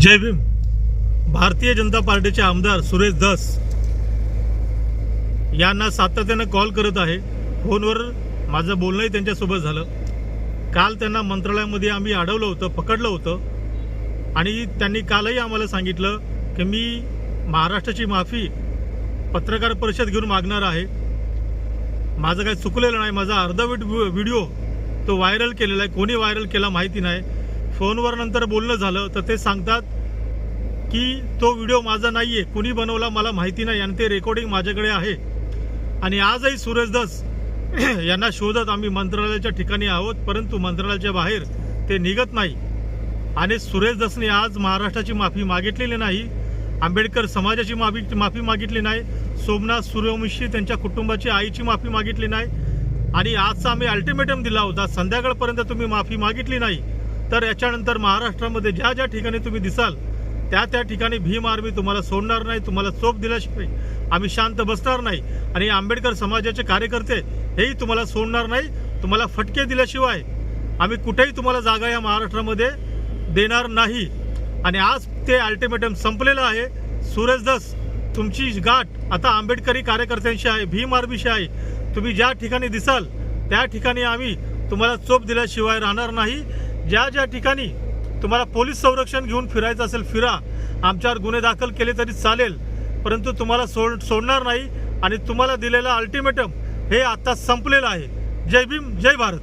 जय भीम. भारतीय जनता पार्टीचे आमदार सुरेश दस यांना सातत्यानं कॉल करत आहे. फोनवर माझं बोलणंही त्यांच्यासोबत झालं. काल त्यांना मंत्रालयामध्ये आम्ही अडवलं होतं पकडलं होतं. आणि त्यांनी कालही आम्हाला सांगितलं की मी महाराष्ट्राची माफी पत्रकार परिषद घेऊन मागणार आहे. माझं काही चुकलेलं नाही माझा अर्धवट व्हिडिओ तो व्हायरल केलेला आहे. कोणी व्हायरल केला माहिती नाही. फोनवर नंतर बोलणं झालं तर ते सांगतात की तो व्हिडिओ माझा नाहीये कुणी बनवला मला माहिती नाही आणि ते रेकॉर्डिंग माझ्याकडे आहे. आणि आजही सुरेश दस यांना शोधत आम्ही मंत्रालयाच्या ठिकाणी आहोत परंतु मंत्रालयाच्या बाहेर ते निघत नाही. आणि सुरेश दसने आज महाराष्ट्राची माफी मागितलेली नाही आंबेडकर समाजाची माफी माफी मागितली नाही सोमनाथ सूर्यवंशी त्यांच्या कुटुंबाची आईची माफी मागितली नाही. आणि आजचा आम्ही अल्टिमेटम दिला होता संध्याकाळपर्यंत तुम्ही माफी मागितली नाही. तर याच्यानंतर महाराष्ट्रामध्ये ज्या ज्या ठिकाणी तुम्ही दिसाल त्या त्या ठिकाणी भीम आर्मी तुम्हाला सोडणार नाही तुम्हाला चोप दिल्याशिवाय आम्ही शांत बसणार नाही. आणि आंबेडकर समाजाचे कार्यकर्ते हेही तुम्हाला सोडणार नाही तुम्हाला फटके दिल्याशिवाय आम्ही कुठेही तुम्हाला जागा या महाराष्ट्रामध्ये देणार नाही. आणि आज ते अल्टिमेटम संपलेलं आहे. सुरेश दस तुमची गाठ आता आंबेडकरी कार्यकर्त्यांशी आहे भीम आर्मीशी आहे. तुम्ही ज्या ठिकाणी दिसाल त्या ठिकाणी आम्ही तुम्हाला चोप दिल्याशिवाय राहणार नाही. ज्या ज्या ठिकाणी तुम्हाला पोलीस संरक्षण घेऊन फिरायचं असेल फिरा. आमच्यावर गुन्हे दाखल केले तरी चालेल परंतु तुम्हाला सोड सोडणार नाही आणि तुम्हाला दिलेलं अल्टिमेटम हे आता संपलेलं आहे. जय भीम जय भारत.